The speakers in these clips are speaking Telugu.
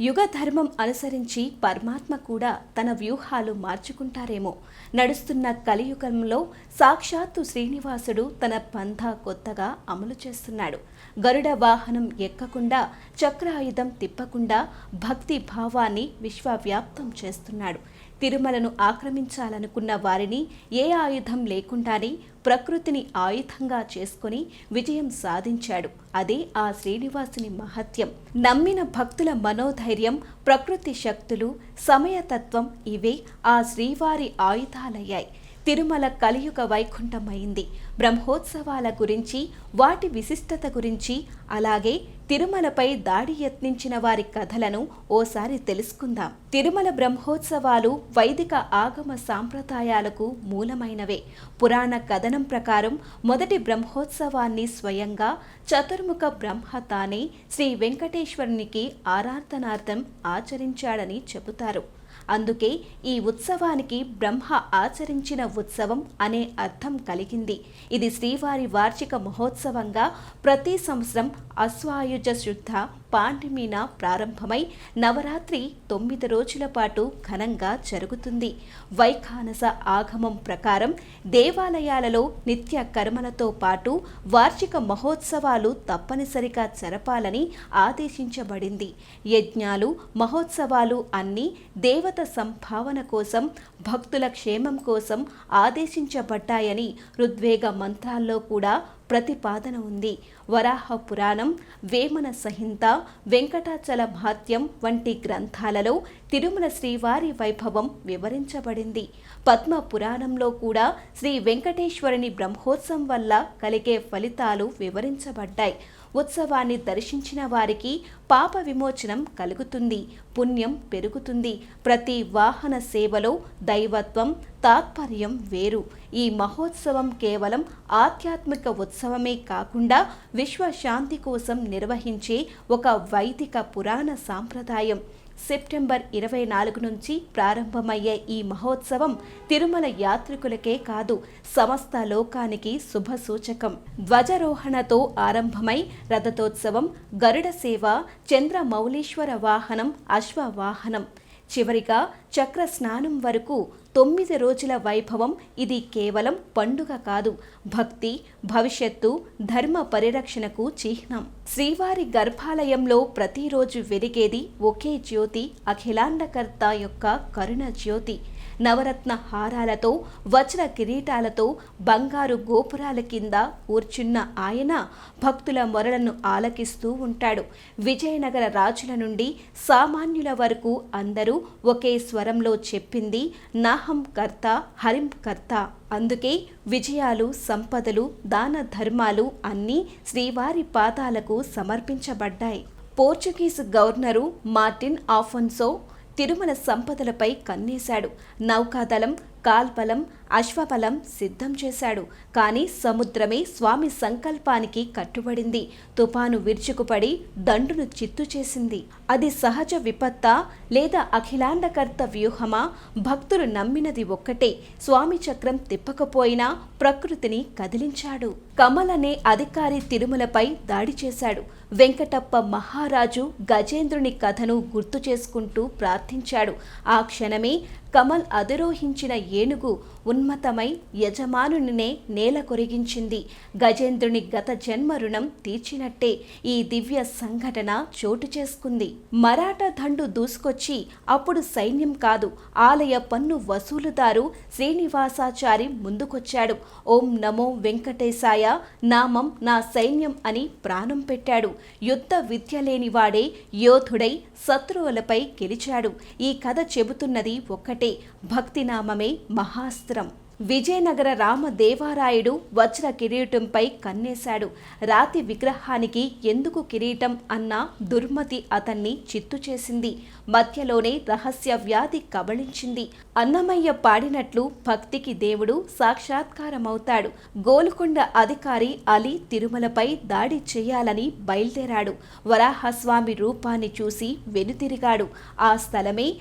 యుగ ధర్మం అనుసరించి పరమాత్మ కూడా తన వ్యూహాలు మార్చుకుంటారేమో. నడుస్తున్న కలియుగంలో సాక్షాత్తు శ్రీనివాసుడు తన పంథ కొత్తగా అమలు చేస్తున్నాడు. గరుడ వాహనం ఎక్కకుండా చక్రాయుధం తిప్పకుండా భక్తి భావాన్ని విశ్వవ్యాప్తం చేస్తున్నాడు. తిరుమలను ఆక్రమించాలనుకున్న వారిని ఏ ఆయుధం లేకుండానే ప్రకృతిని ఆయుధంగా చేసుకొని విజయం సాధించాడు. అదే ఆ శ్రీనివాసుని మహత్యం. నమ్మిన భక్తుల మనోధైర్యం ప్రకృతి శక్తులు సమయతత్వం ఇవే ఆ శ్రీవారి ఆయుధాలయ్యాయి. తిరుమల కలియుగ వైకుంఠమైంది. బ్రహ్మోత్సవాల గురించి వాటి విశిష్టత గురించి అలాగే తిరుమలపై దాడి యత్నించిన వారి కథలను ఓసారి తెలుసుకుందాం. తిరుమల బ్రహ్మోత్సవాలు వైదిక ఆగమ సాంప్రదాయాలకు మూలమైనవే. పురాణ కథనం ప్రకారం మొదటి బ్రహ్మోత్సవాన్ని స్వయంగా చతుర్ముఖ బ్రహ్మ తానే శ్రీ వెంకటేశ్వరునికి ఆరాధనార్థం ఆచరించాడని చెబుతారు. అందుకే ఈ ఉత్సవానికి బ్రహ్మ ఆచరించిన ఉత్సవం అనే అర్థం కలిగింది. ఇది శ్రీవారి వార్షిక మహోత్సవంగా ప్రతి సంవత్సరం అశ్వాయుజ శుద్ధ పాండిమీన ప్రారంభమై నవరాత్రి తొమ్మిది రోజుల పాటు ఘనంగా జరుగుతుంది. వైఖానస ఆగమం ప్రకారం దేవాలయాలలో నిత్య కర్మలతో పాటు వార్షిక మహోత్సవాలు తప్పనిసరిగా జరపాలని ఆదేశించబడింది. యజ్ఞాలు మహోత్సవాలు అన్నీ దేవత సంభావన కోసం భక్తుల క్షేమం కోసం ఆదేశించబడ్డాయని ఋద్వేగ మంత్రాల్లో కూడా ప్రతిపాదన ఉంది. వరాహ పురాణం వేమన సహింత వెంకటాచల మహత్యం వంటి గ్రంథాలలో తిరుమల శ్రీవారి వైభవం వివరించబడింది. పద్మ పురాణంలో కూడా శ్రీ వెంకటేశ్వరుని బ్రహ్మోత్సవం వల్ల కలిగే ఫలితాలు వివరించబడ్డాయి. ఉత్సవాన్ని దర్శించిన వారికి పాప విమోచనం కలుగుతుంది పుణ్యం పెరుగుతుంది. ప్రతి వాహన సేవలో దైవత్వం తాత్పర్యం వేరు. ఈ మహోత్సవం కేవలం ఆధ్యాత్మిక ఉత్సవమే కాకుండా విశ్వశాంతి కోసం నిర్వహించే ఒక వైదిక పురాణ సాంప్రదాయం. సెప్టెంబర్ ఇరవై నాలుగు నుంచి ప్రారంభమయ్యే ఈ మహోత్సవం తిరుమల యాత్రికులకే కాదు సమస్త లోకానికి శుభ సూచకం. ధ్వజారోహణతో ఆరంభమై రథతోత్సవం గరుడ సేవ చంద్రమౌళీశ్వర వాహనం అశ్వవాహనం చివరిగా చక్ర స్నానం వరకు తొమ్మిది రోజుల వైభవం ఇది కేవలం పండుగ కాదు. భక్తి భవిష్యత్తు ధర్మ పరిరక్షణకు చిహ్నం. శ్రీవారి గర్భాలయంలో ప్రతిరోజు వెలిగేది ఒకే జ్యోతి అఖిలాండకర్త యొక్క కరుణ జ్యోతి. నవరత్న హారాలతో వజ్ర కిరీటాలతో బంగారు గోపురాల కింద కూర్చున్న ఆయన భక్తుల మొరలను ఆలకిస్తూ ఉంటాడు. విజయనగర రాజుల నుండి సామాన్యుల వరకు అందరూ ఒకే స్వరంలో చెప్పింది నాహం కర్త హరిం కర్త. అందుకే విజయాలు సంపదలు దాన ధర్మాలు అన్నీ శ్రీవారి పాదాలకు సమర్పించబడ్డాయి. Portuguese governor Martin Afonso Tirumala సంపదలపై కన్నేశాడు. నౌకాదళం కాల్పలం అశ్వబలం సిద్ధం చేశాడు. కానీ సముద్రమే స్వామి సంకల్పానికి కట్టుబడింది. తుపాను విరుచుకుపడి దండును చిత్తు చేసింది. అది సహజ విపత్తా లేదా అఖిలాండకర్త వ్యూహమా? భక్తులు నమ్మినది ఒక్కటే. స్వామి చక్రం తిప్పకపోయినా ప్రకృతిని కదిలించాడు. కమల్ అనే అధికారి తిరుమలపై దాడి చేశాడు. వెంకటప్ప మహారాజు గజేంద్రుని కథను గుర్తు చేసుకుంటూ ప్రార్థించాడు. ఆ క్షణమే కమల్ అధిరోహించిన ఏనుగు ఉన్మతమై యజమానునినే నేల కొరిగించింది. గజేంద్రుని గత జన్మ రుణం తీర్చినట్టే ఈ దివ్య సంఘటన చోటు చేసుకుంది. మరాఠా దండు దూసుకొచ్చి అప్పుడు సైన్యం కాదు ఆలయ పన్ను వసూలుదారు శ్రీనివాసాచారి ముందుకొచ్చాడు. ఓం నమో వెంకటేశాయ నామం నా సైన్యం అని ప్రాణం పెట్టాడు. యుద్ధ విద్య లేనివాడే యోధుడై శత్రువులపై గెలిచాడు. ఈ కథ చెబుతున్నది ఒకటి భక్తినామమే మహాస్త్రం. విజయనగర రామదేవారాయుడు వజ్ర కిరీటంపై కన్నేశాడు. రాతి విగ్రహానికి ఎందుకు కిరీటం అన్న దుర్మతి అతన్ని చిత్తు చేసింది. మధ్యలోనే రహస్య వ్యాధి కబళించింది. అన్నమయ్య పాడినట్లు భక్తికి దేవుడు సాక్షాత్కారమవుతాడు. గోల్కొండ అధికారి అలీ తిరుమలపై దాడి చేయాలని బయలుదేరాడు. వరాహస్వామి రూపాన్ని చూసి వెనుతిరిగాడు. ఆ స్థలమే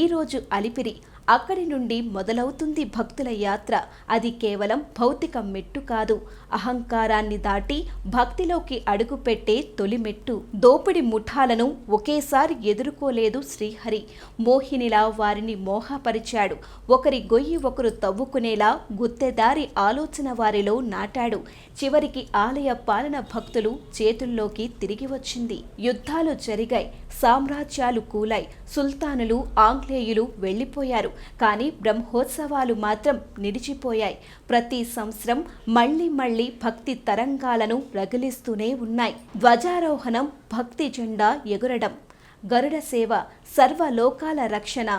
ఈరోజు అలిపిరి అక్కడి నుండి మొదలవుతుంది భక్తుల యాత్ర. అది కేవలం భౌతిక మెట్టు కాదు. అహంకారాన్ని దాటి భక్తిలోకి అడుగుపెట్టే తొలిమెట్టు దోపిడి ముఠాలను ఒకేసారి ఎదుర్కోలేదు శ్రీహరి. మోహినిలా వారిని మోహపరిచాడు. ఒకరి గొయ్యి ఒకరు తవ్వుకునేలా గుత్తెదారి ఆలోచన వారిలో నాటాడు. చివరికి ఆలయ పాలన భక్తులు చేతుల్లోకి తిరిగి వచ్చింది. యుద్ధాలు జరిగాయి. సామ్రాజ్యాలు కూలాయి. సుల్తానులు ఆంగ్లేయులు వెళ్ళిపోయారు. కానీ బ్రహ్మోత్సవాలు మాత్రం నిలిచిపోయాయి. ప్రతి సంవత్సరం మళ్ళీ మళ్ళీ భక్తి తరంగాలను రగిలిస్తూనే ఉన్నాయి. ధ్వజారోహణం భక్తి జెండా ఎగురడం గరుడ సేవ సర్వలోకాల రక్షణ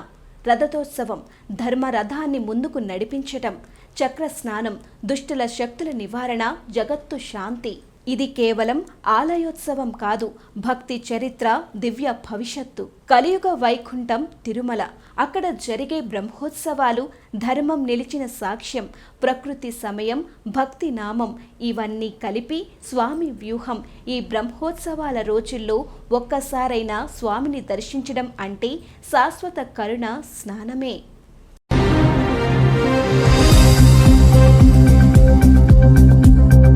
రథతోత్సవం ధర్మరథాన్ని ముందుకు నడిపించటం చక్ర స్నానం దుష్టుల శక్తుల నివారణ జగత్తు శాంతి. ఇది కేవలం ఆలయోత్సవం కాదు భక్తి చరిత్ర దివ్య భవిష్యత్తు. కలియుగ వైకుంఠం తిరుమల. అక్కడ జరిగే బ్రహ్మోత్సవాలు ధర్మం నిలిచిన సాక్ష్యం ప్రకృతి సమయం భక్తి నామం ఇవన్నీ కలిపి స్వామి వ్యూహం. ఈ బ్రహ్మోత్సవాల రోజుల్లో ఒక్కసారైనా స్వామిని దర్శించడం అంటే శాశ్వత కరుణ స్నానమే.